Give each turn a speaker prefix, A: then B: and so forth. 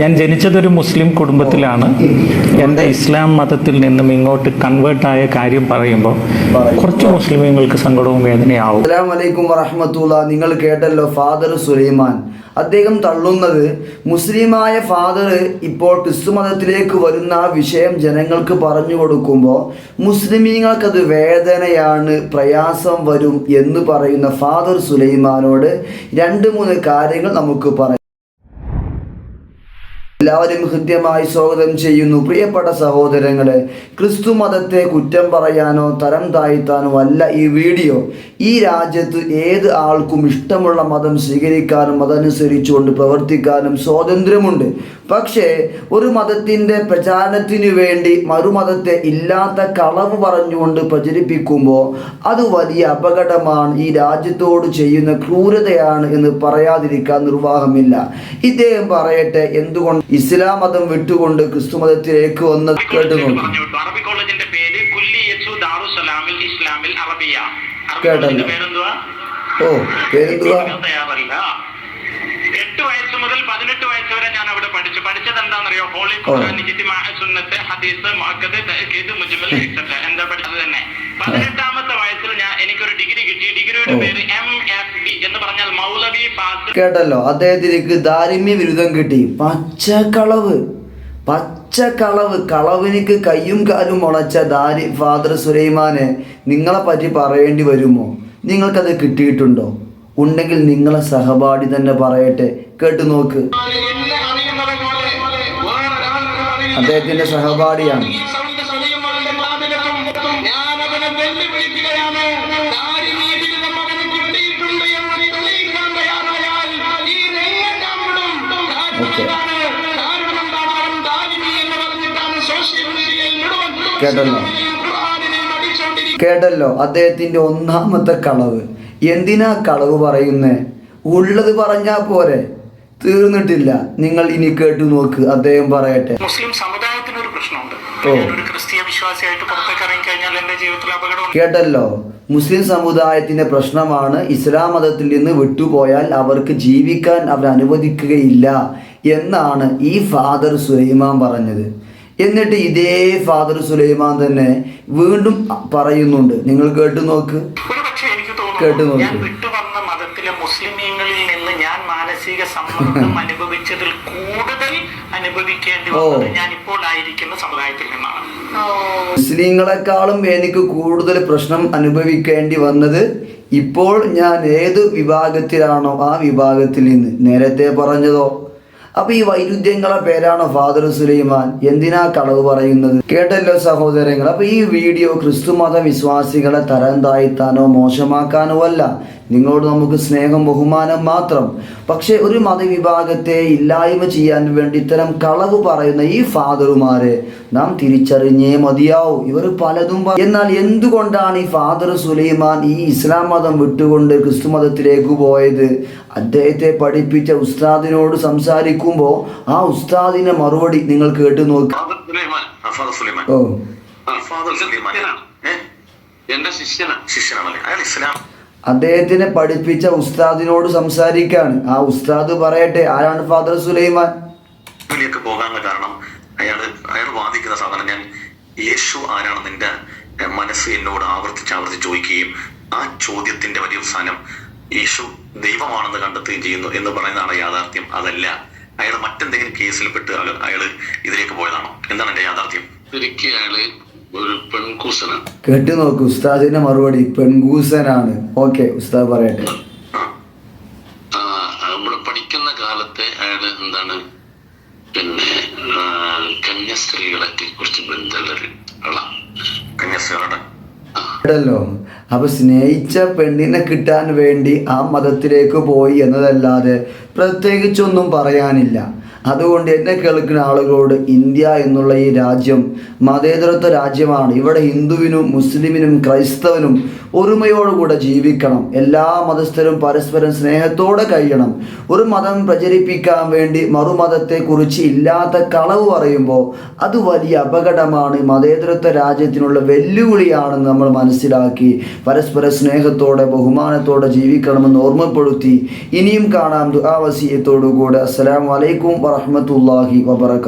A: ഞാൻ ജനിച്ചതൊരു മുസ്ലിം കുടുംബത്തിലാണ്. എന്റെ ഇസ്ലാം മതത്തിൽ നിന്നും ഇങ്ങോട്ട് കൺവേർട്ടായ കാര്യം പറയുമ്പോൾ കുറച്ച് മുസ്ലിമുകൾക്ക് സങ്കടവും വേദനയാവും.
B: അസ്സലാമു അലൈക്കും വറഹമത്തുള്ള. നിങ്ങൾ കേട്ടല്ലോ ഫാദർ സുലൈമാൻ. അദ്ദേഹം തള്ളുന്നത് മുസ്ലിമായ ഫാദർ ഇപ്പോൾ ക്രിസ്തു മതത്തിലേക്ക് വരുന്ന ആ വിഷയം ജനങ്ങൾക്ക് പറഞ്ഞു കൊടുക്കുമ്പോൾ മുസ്ലിമീങ്ങൾക്കത് വേദനയാണ് പ്രയാസം വരും എന്ന് പറയുന്ന ഫാദർ സുലൈമാനോട് രണ്ട് മൂന്ന് കാര്യങ്ങൾ നമുക്ക് പറയാം. എല്ലാവരും ഹൃദ്യമായി സ്വാഗതം ചെയ്യുന്നു. പ്രിയപ്പെട്ട സഹോദരങ്ങളെ ക്രിസ്തു മതത്തെ കുറ്റം പറയാനോ തരം താഴ്ത്താനോ അല്ല ഈ വീഡിയോ. ഈ രാജ്യത്ത് ഏത് ആൾക്കും ഇഷ്ടമുള്ള മതം സ്വീകരിക്കാനും അതനുസരിച്ചുകൊണ്ട് പ്രവർത്തിക്കാനും സ്വാതന്ത്ര്യമുണ്ട്. പക്ഷേ ഒരു മതത്തിന്റെ പ്രചാരണത്തിനു വേണ്ടി മറുമതത്തെ ഇല്ലാത്ത കളവ് പറഞ്ഞുകൊണ്ട് പ്രചരിപ്പിക്കുമ്പോൾ അത് വലിയ അപകടമാണ്. ഈ രാജ്യത്തോട് ചെയ്യുന്ന ക്രൂരതയാണ് എന്ന് പറയാതിരിക്കാൻ നിർവാഹമില്ല. ഇദ്ദേഹം പറയട്ടെ എന്തുകൊണ്ട് ഇസ്ലാം മതം വിട്ടുകൊണ്ട് ക്രിസ്തു മതത്തിലേക്ക് വന്ന് കേട്ടു നോക്കി.
C: അറബി കോളേജിന്റെ പേര് ദാറുസലാമിൽ ഇസ്ലാമിൽ അറബിയ. അറബി
B: കേട്ടല്ലോ. ഓ പേരെന്തുവാ?
C: തയ്യാറല്ല. എട്ട് വയസ്സ് മുതൽ പതിനെട്ട് വയസ്സ് വരെ ഞാൻ അവിടെ പഠിച്ചു. പഠിച്ചത് എന്താണെന്നറിയോ? ഹോളി ഖുർആൻ ഇജ്തിമാ സുന്നത്ത് ഹദീസ് മുഅക്കദ് തഅക്കീദ് മുജ്മൽ എക്സെട്ര എന്താ പഠിച്ചത് തന്നെ? പതിനെട്ടാമത്തെ വയസ്സിൽ ഞാൻ എനിക്കൊരു ഡിഗ്രി കിട്ടി. ഡിഗ്രിയുടെ. പേര്
B: കേട്ടല്ലോ അദ്ദേഹത്തിലേക്ക് ദാരിമ്യ വിരുദ്ധം കിട്ടി. പച്ചക്കളവ് പച്ചക്കളവ് കളവിനിക്ക് കയ്യും കാലും മുളച്ച ദാരി ഫാദർ സുലൈമാനെ നിങ്ങളെ പറ്റി പറയേണ്ടി വരുമോ? നിങ്ങൾക്കത് കിട്ടിയിട്ടുണ്ടോ? ഉണ്ടെങ്കിൽ നിങ്ങളെ സഹപാഠി തന്നെ പറയട്ടെ. കേട്ടു നോക്ക്. അദ്ദേഹത്തിന്റെ സഹപാഠിയാണ്. കേട്ടല്ലോ. കേട്ടല്ലോ. അദ്ദേഹത്തിന്റെ ഒന്നാമത്തെ കളവ് എന്തിനാ കളവ് പറയുന്നേ? ഉള്ളത് പറഞ്ഞാ പോരെ. തീർന്നിട്ടില്ല. നിങ്ങൾ ഇനി കേട്ടു നോക്ക്. അദ്ദേഹം പറയട്ടെ.
C: മുസ്ലിം സമുദായത്തിന് ഒരു പ്രശ്നമുണ്ട്. ക്രിസ്തീയ വിശ്വാസിയായിട്ട് പുറത്തേക്ക് ഇറങ്ങി കഴിഞ്ഞാൽ എന്റെ ജീവിതത്തിൽ അപകടം
B: കേട്ടല്ലോ. മുസ്ലിം സമുദായത്തിന്റെ പ്രശ്നമാണ് ഇസ്ലാം മതത്തിൽ നിന്ന് വിട്ടുപോയാൽ അവർക്ക് ജീവിക്കാൻ അവർ അനുവദിക്കുകയില്ല എന്നാണ് ഈ ഫാദർ സുലൈമാൻ പറഞ്ഞത്. എന്നിട്ട് ഇതേ ഫാദർ സുലൈമാൻ തന്നെ വീണ്ടും പറയുന്നുണ്ട്. നിങ്ങൾ കേട്ടു നോക്ക്. കേട്ടു നോക്ക്.
C: വിട്ടുവന്ന മതത്തിലെ മുസ്ലിമീങ്ങളിൽ നിന്ന് ഞാൻ മാനസിക സമ്മർദ്ദം അനുഭവിച്ചതിൽ കൂടുതൽ അനുഭവിക്കേണ്ടി. വന്നത് ഞാൻ ഇപ്പോൾ ആയിരിക്കുന്ന സമുദായത്തിൽ നിന്നാണ്.
B: മുസ്ലിങ്ങളെക്കാളും എനിക്ക് കൂടുതൽ പ്രശ്നം അനുഭവിക്കേണ്ടി വന്നത് ഇപ്പോൾ ഞാൻ ഏത് വിഭാഗത്തിലാണോ ആ വിഭാഗത്തിൽ നിന്ന്. നേരത്തെ പറഞ്ഞതോ അപ്പൊ ഈ വൈരുദ്ധ്യങ്ങളെ പേരാണ് ഫാദർ സുലൈമാൻ. എന്തിനാ കളവ് പറയുന്നത്? കേട്ടല്ലോ സഹോദരങ്ങൾ അപ്പൊ ഈ വീഡിയോ ക്രിസ്തുമത വിശ്വാസികളെ തരം താഴ്ത്താനോ മോശമാക്കാനോ അല്ല. നിങ്ങളോട് നമുക്ക് സ്നേഹം ബഹുമാനം മാത്രം. പക്ഷെ ഒരു മതവിഭാഗത്തെ ഇല്ലായ്മ ചെയ്യാൻ വേണ്ടി ഇത്തരം കളവ് പറയുന്ന ഈ ഫാദറുമാരെ നാം തിരിച്ചറിഞ്ഞേ മതിയാവും. ഇവർ പലതും എന്നാൽ എന്തുകൊണ്ടാണ് ഈ ഫാദർ സുലൈമാൻ ഈ ഇസ്ലാം മതം വിട്ടുകൊണ്ട് ക്രിസ്തു മതത്തിലേക്ക് പോയത്? അദ്ദേഹത്തെ പഠിപ്പിച്ച ഉസ്താദിനോട് സംസാരിക്കുമ്പോൾ ആ ഉസ്താദിന്റെ മറുപടി നിങ്ങൾ കേട്ടു
D: നോക്കുക
B: ഓ?
E: എന്റെ ശിഷ്യനാണ്
D: ശിഷ്യനാണല്ലേ? അയാൾ ഇസ്ലാം.
B: അദ്ദേഹത്തിനെ പഠിപ്പിച്ച ഉസ്താദിനോട് സംസാരിക്കാണ്. ആ ഉസ്താദ് പറയട്ടെ ആരാണ് ഫാദർ സുലൈമാൻ?
D: പോകാനുള്ള കാരണം അയാൾ അയാൾ വാദിക്കുന്ന സാധനം ഞാൻ യേശു ആരാണെന്ന് എന്റെ എ, മനസ്സ് എന്നോട് ആവർത്തിച്ച് ആവർത്തിച്ച് ചോദിക്കുകയും ആ ചോദ്യത്തിന്റെ വലിയ അവസാനം യേശു ദൈവമാണെന്ന് കണ്ടെത്തുകയും ചെയ്യുന്നു എന്ന് പറയുന്നതാണ് യാഥാർത്ഥ്യം. അതല്ല അയാൾ മറ്റെന്തെങ്കിലും കേസിൽ പെട്ട് അയാൾ- അയാൾ ഇതിലേക്ക് പോയതാണോ? എന്താണ് എന്റെ യാഥാർത്ഥ്യം?
E: ശരിക്കും അയാൾ ഒരു പെൺകൂസനാണ്.
B: കേട്ടു നോക്ക് ഉസ്താദിന്റെ മറുപടി പെൺകൂസനാണ്. ഓക്കെ ഉസ്താദ് പറയട്ടെ.
E: നമ്മൾ പഠിക്കുന്ന കാലത്തെ അയാൾ എന്താണ്? പിന്നെ കന്യാസ്ത്രീകളെ കുറിച്ച് ബന്ധമുള്ള ആളാണ്.
D: കന്യാസ്ത്രീകളുടെ
B: കേട്ടല്ലോ അപ്പൊ സ്നേഹിച്ച പെണ്ണിനെ കിട്ടാൻ വേണ്ടി ആ മതത്തിലേക്ക് പോയി എന്നതല്ലാതെ പ്രത്യേകിച്ചൊന്നും പറയാനില്ല. അതുകൊണ്ട് എന്നെ കേൾക്കുന്ന ആളുകളോട് ഇന്ത്യ എന്നുള്ള ഈ രാജ്യം മതേതരത്വ രാജ്യമാണ്. ഇവിടെ ഹിന്ദുവിനും മുസ്ലിമിനും ക്രൈസ്തവനും ഒരുമയോടുകൂടെ ജീവിക്കണം. എല്ലാ മതസ്ഥരും പരസ്പരം സ്നേഹത്തോടെ കഴിയണം. ഒരു മതം പ്രചരിപ്പിക്കാൻ വേണ്ടി മറുമതത്തെക്കുറിച്ച് ഇല്ലാത്ത കളവ് പറയുമ്പോൾ അത് വലിയ അപകടമാണ്. മതേതരത്വ രാജ്യത്തിനുള്ള വെല്ലുവിളിയാണെന്ന് നമ്മൾ മനസ്സിലാക്കി പരസ്പര സ്നേഹത്തോടെ ബഹുമാനത്തോടെ ജീവിക്കണമെന്ന് ഓർമ്മപ്പെടുത്തി ഇനിയും കാണാം ദുആവസീയത്തോടു കൂടെ. അസ്സലാമു അലൈക്കും ورحمة الله وبركاته.